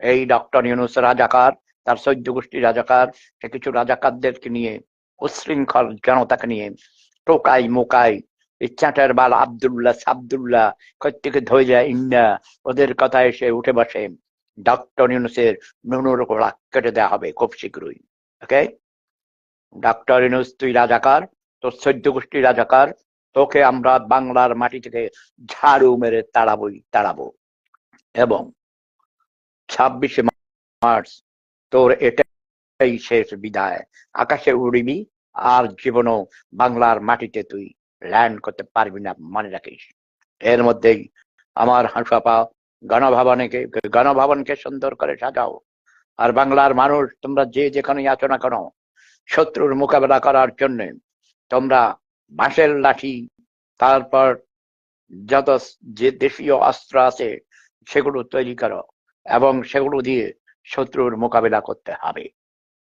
এই ডক্টর ইউনুস রাজাকার, তার সৈদ্য গোষ্ঠী রাজাকার কিছু রাজাকারদেরকে নিয়ে, উশৃঙ্খল জনতাকে নিয়ে, টোকাই মোকাই, ইচ্ছাটার বাল আবদুল্লাহ সাবদুল্লাহ প্রত্যেকে ধরে যায় ইন্না, ওদের কথা এসে উঠে বসে। ডক্টর ইউনুসের নুনুর গোড়া কেটে দেওয়া হবে খুব শীঘ্রই, ওকে? ডক্টর ইউনুস, তুই রাজাকার, তোর সৈদ্য গোষ্ঠী রাজাকার, তোকে আমরা বাংলার মাটি থেকে ঝাড়ু মেরে তাড়াবই, তাড়াবো। এবং ছাব্বিশে মার্চ, তোর এটাই শেষ বিদায়। আকাশে উড়িবি, আর জীবনও বাংলার মাটিতে তুই ল্যান্ড করতে পারবি না মনে রাখিস। এর মধ্যেই আমার হাঁসুয়াপা গণভবনকে গণভবনকে সুন্দর করে সাজাও। আর বাংলার মানুষ, তোমরা যে যেখানে আছো না কেন, শত্রুর মোকাবেলা করার জন্য তোমরা বাঁশের লাঠি, তারপর যত যে দেশীয় অস্ত্র আছে, সেগুলো তৈরি করো। এবং সেগুলো দিয়ে শত্রুর মোকাবিলা করতে হবে।